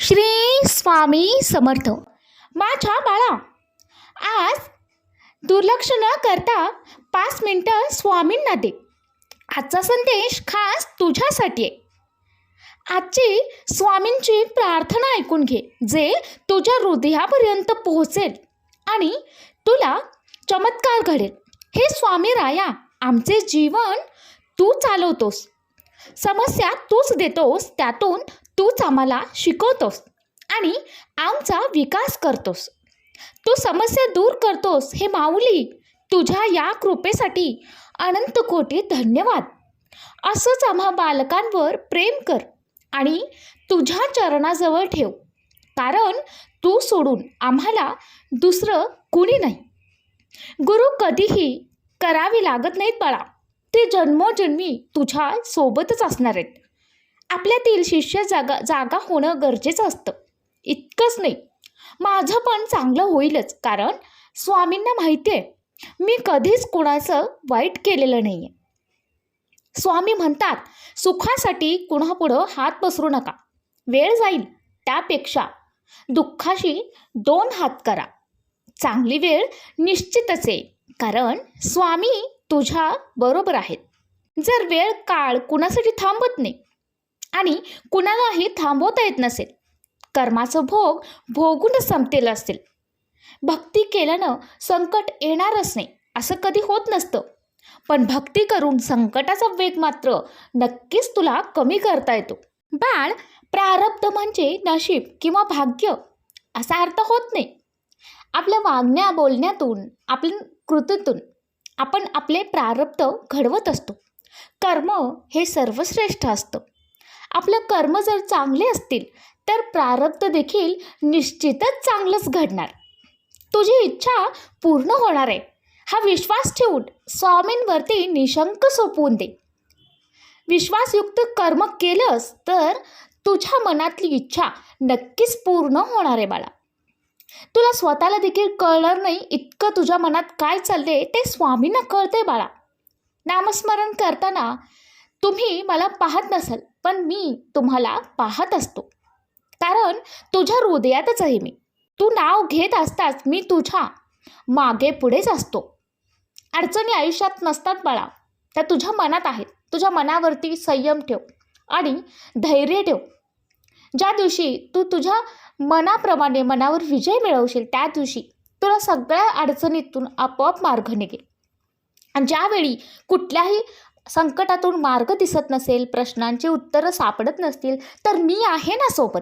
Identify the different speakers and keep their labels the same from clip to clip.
Speaker 1: श्री स्वामी समर्थ. माझ्या बाळा आज दुर्लक्ष न करता पाच मिनटं स्वामींना दे. आजचा संदेश खास तुझ्यासाठी आहे. आजची स्वामींची प्रार्थना ऐकून घे जे तुझ्या हृदयापर्यंत पोहोचेल आणि तुला चमत्कार घडेल. हे स्वामी राया आमचे जीवन तू चालवतोस. समस्या तूच देतोस त्यातून तूच आम्हाला शिकवतोस आणि आमचा विकास करतोस. तू समस्या दूर करतोस हे माऊली तुझ्या या कृपेसाठी अनंत कोटी धन्यवाद. असंच आम्हा बालकांवर प्रेम कर आणि तुझ्या चरणाजवळ ठेव कारण तू सोडून आम्हाला दुसरं कुणी नाही. गुरु कधीही करावे लागत नाहीत बाळा ते जन्मोजन्मी तुझ्या सोबतच असणार आहेत. आपल्यातील शिष्य जागा जागा होणं गरजेचं असतं. इतकंच नाही. माझं पण चांगलं होईलच कारण स्वामींना माहिती आहे मी कधीच कोणाचं वाईट केलेलं नाही आहे स्वामी म्हणतात सुखासाठी कुणापुढं हात पसरू नका. वेळ जाईल त्यापेक्षा दुःखाशी दोन हात करा. चांगली वेळ निश्चितच आहे कारण स्वामी तुझ्या बरोबर आहेत. जर वेळ काळ कुणासाठी थांबत नाही आणि कुणालाही थांबवता येत नसेल. कर्माचं भोग भोगूनच संपतेल असेल भक्ती केल्यानं संकट येणारच नाही असं कधी होत नसतं. पण भक्ती करून संकटाचा वेग मात्र नक्कीच तुला कमी करता येतो. बाळ प्रारब्ध म्हणजे नशीब किंवा भाग्य असा अर्थ होत नाही. आपल्या वागण्या बोलण्यातून आपल्या कृतीतून आपण आपले प्रारब्ध घडवत असतो. कर्म हे सर्वश्रेष्ठ असतं. आपलं कर्म जर चांगले असतील तर प्रारब्ध देखील निश्चितच चांगलंच घडणार. तुझी इच्छा पूर्ण होणार आहे. हा विश्वास ठेवून स्वामींवरती निशंक सोपवून दे. विश्वासयुक्त कर्म केलंस तर तुझ्या मनातली इच्छा नक्कीच पूर्ण होणार आहे बाळा. तुला स्वतःला देखील कळणार नाही इतकं तुझ्या मनात काय चालले ते स्वामींना कळते बाळा. नामस्मरण करताना तुम्ही मला पाहत नसाल. पण मी तुम्हाला पाहत असतो. कारण तुझ्या हृदयातच आहे मी. तू नाव घेत असताच मी तुझ्या मागे पुढेच असतो. अडचणी आयुष्यात नसतात बाळा. त्या तुझ्या मनात आहेत. तुझ्या मनावरती संयम ठेव आणि धैर्य ठेव. ज्या दिवशी तू तुझ्या मनाप्रमाणे मनावर विजय मिळवशील त्या दिवशी तुला सगळ्या अडचणीतून आपोआप मार्ग निघेल. आणि ज्यावेळी कुठल्याही संकटातून मार्ग दिसत नसेल प्रश्नांची उत्तरं सापडत नसतील तर मी आहे ना सोबत.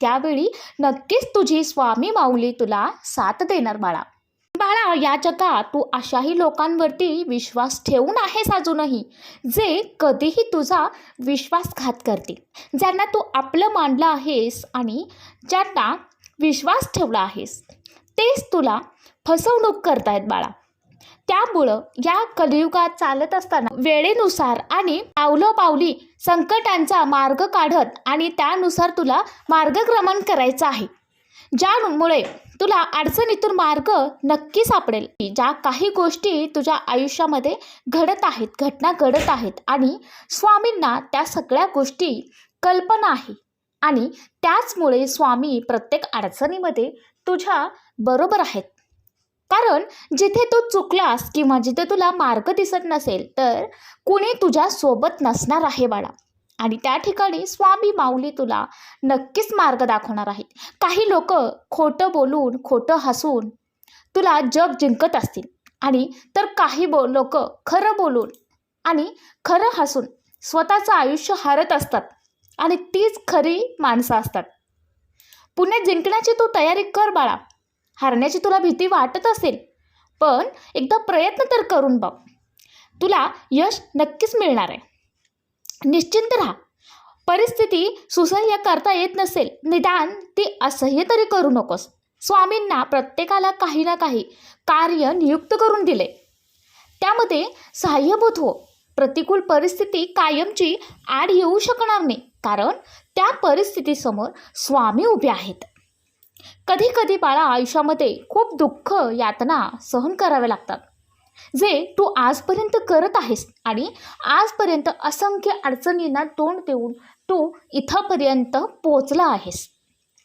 Speaker 1: त्यावेळी नक्कीच तुझी स्वामी माऊली तुला साथ देणार बाळा. बाळा या जगात तू अशाही लोकांवरती विश्वास ठेवून आहेस अजूनही जे कधीही तुझा विश्वासघात करतील. ज्यांना तू आपलं मानलं आहेस आणि ज्यांना विश्वास ठेवला आहेस तेच तुला फसवणूक करतायत बाळा. त्यामुळं या कलियुगात चालत असताना वेळेनुसार आणि पावलं पावली संकटांचा मार्ग काढत आणि त्यानुसार तुला मार्गक्रमण करायचं आहे. ज्यामुळे तुला अडचणीतून मार्ग नक्की सापडेल. ज्या काही गोष्टी तुझ्या आयुष्यामध्ये घडत आहेत घटना घडत आहेत आणि स्वामींना त्या सगळ्या गोष्टी कल्पना आहे आणि त्याचमुळे स्वामी प्रत्येक अडचणीमध्ये तुझ्या बरोबर आहेत. कारण जिथे तू चुकलास किंवा जिथे तुला मार्ग दिसत नसेल तर कुणी तुझ्या सोबत नसणार आहे बाळा. आणि त्या ठिकाणी स्वामी माऊली तुला नक्कीच मार्ग दाखवणार आहेत. काही लोक खोटं बोलून खोटं हसून तुला जग जिंकत असतील. आणि तर काही बो लोक खरं बोलून आणि खरं हसून स्वतःचं आयुष्य हारत असतात. आणि तीच खरी माणसं असतात. पुणे जिंकण्याची तू तयारी कर बाळा. हारण्याची तुला भीती वाटत असेल पण एकदा प्रयत्न तर करून बघ. तुला यश नक्कीच मिळणार आहे. निश्चिंत राहा. परिस्थिती सुसह्य करता येत नसेल निदान ती असह्य तरी करू नकोस. स्वामींना प्रत्येकाला काही ना काही कार्य नियुक्त करून दिले. त्यामध्ये सहाय्यभूत हो. प्रतिकूल परिस्थिती कायमची आड येऊ शकणार नाही कारण त्या परिस्थितीसमोर स्वामी उभे आहेत. कधी कधी बाळा आयुष्यामध्ये खूप दुःख यातना सहन कराव्या लागतात. जे तू आजपर्यंत करत आहेस आणि आजपर्यंत असंख्य अडचणींना तोंड देऊन तू इथंपर्यंत पोचला आहेस.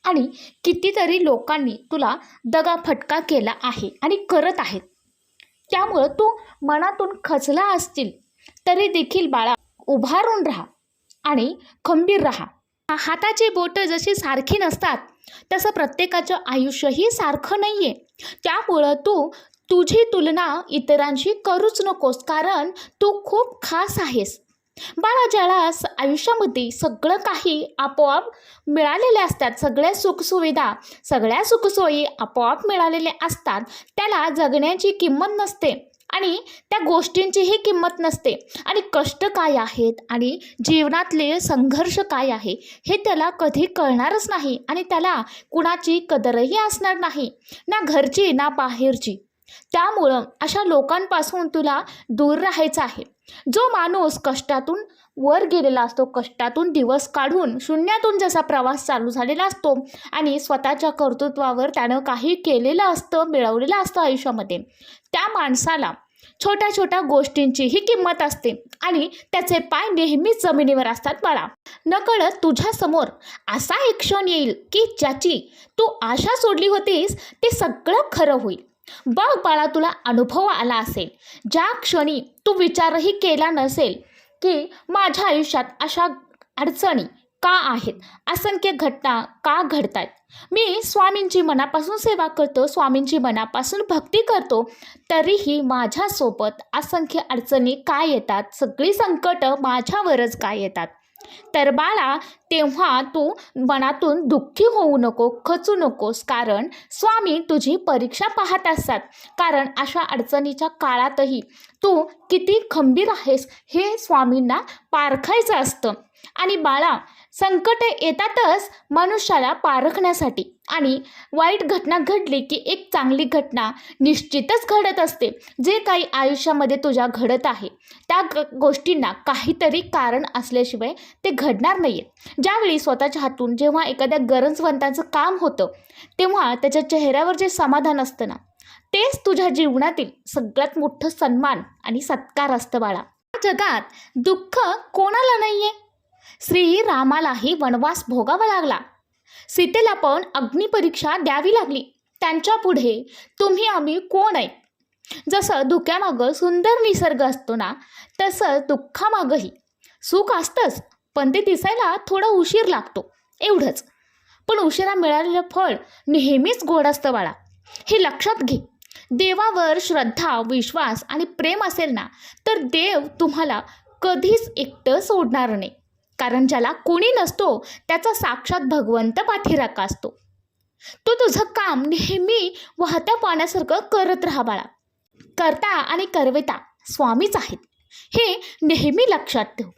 Speaker 1: आणि कितीतरी लोकांनी तुला दगा फटका केला आहे आणि करत आहेत. त्यामुळं तू मनातून खचला असतील तरी देखील बाळा उभारून राहा आणि खंबीर राहा. हाताची बोटं जशी सारखी नसतात तसं प्रत्येकाचं आयुष्यही सारखं नाही आहे त्यामुळं तू तुझी तुलना इतरांशी करूच नकोस कारण तू खूप खास आहेस. बाळा ज्याला स- आयुष्यामध्ये सगळं काही आपोआप मिळालेले असतात. सगळ्या सुखसुविधा सगळ्या सुखसोयी आपोआप मिळालेल्या असतात. त्याला जगण्याची किंमत नसते. आणि त्या गोष्टींचीही किंमत नसते. आणि कष्ट काय आहेत? आणि जीवनातले संघर्ष काय आहे? हे त्याला कधी कळणारच नाही आणि त्याला कुणाची कदरही असणार नाही. ना घरची ना बाहेरची. त्यामुळं अशा लोकांपासून तुला दूर राहायचं आहे. जो माणूस कष्टातून वर गेलेला असतो कष्टातून दिवस काढून शून्यातून जसा प्रवास चालू झालेला असतो आणि स्वतःच्या कर्तृत्वावर त्यानं काही केलेलं असतं मिळवलेलं असतं आयुष्यामध्ये त्या माणसाला छोट्या छोट्या गोष्टींचीही किंमत असते आणि त्याचे पाय नेहमीच जमिनीवर असतात. बाळा नकळत तुझ्यासमोर असा एक क्षण येईल की ज्याची तू आशा सोडली होतीस ते सगळं खरं होईल. बघ बाळा तुला अनुभव आला असेल. ज्या क्षणी तू विचारही केला नसेल की माझ्या आयुष्यात अशा अडचणी का आहेत? असंख्य घटना का घडत आहेत मी स्वामींची मनापासून सेवा करतो स्वामींची मनापासून भक्ती करतो तरीही माझ्यासोबत असंख्य अडचणी काय येतात? सगळी संकटं माझ्यावरच काय येतात? तर बाळा तेव्हा तू मनातून दुःखी होऊ नको खचू नकोस. कारण स्वामी तुझी परीक्षा पाहत असतात. कारण अशा अडचणीच्या काळातही तू किती खंबीर आहेस हे स्वामींना पारखायचं असतं. आणि बाळा संकट येतातच मनुष्याला पारखण्यासाठी. आणि वाईट घटना घडली की एक चांगली घटना निश्चितच घडत असते. जे काही आयुष्यामध्ये तुझ्या घडत आहे त्या गोष्टींना काहीतरी कारण असल्याशिवाय ते घडणार नाही ज्यावेळी स्वतःच्या हातून जेव्हा एखाद्या गरजवंताचं काम होतं तेव्हा त्याच्या चेहऱ्यावर जे समाधान असतं ना तेच तुझ्या जीवनातील सगळ्यात मोठं सन्मान आणि सत्कार असतं बाळा. जगात दुःख कोणाला नाही आहे श्री रामालाही वनवास भोगावा लागला. सीतेला पण अग्निपरीक्षा द्यावी लागली. त्यांच्या पुढे तुम्ही आम्ही कोण आहे? जसं धुक्यामागं सुंदर निसर्ग असतो ना तसं दुःखामागंही. सुख असतंच पण ते दिसायला थोडा उशीर लागतो. एवढंच. पण उशिरा मिळालेलं फळ नेहमीच गोड असतं बाळा. हे लक्षात घे. देवावर श्रद्धा विश्वास आणि प्रेम असेल ना तर देव तुम्हाला कधीच एकटं सोडणार नाही. कारण ज्याला कोणी नसतो त्याचा साक्षात भगवंत पाठीराखा असतो. तो तुझं काम नेहमी वाहत्या पाण्यासारखं करत राहा बाळा. करता आणि करविता स्वामीच आहेत. हे नेहमी लक्षात ठेव.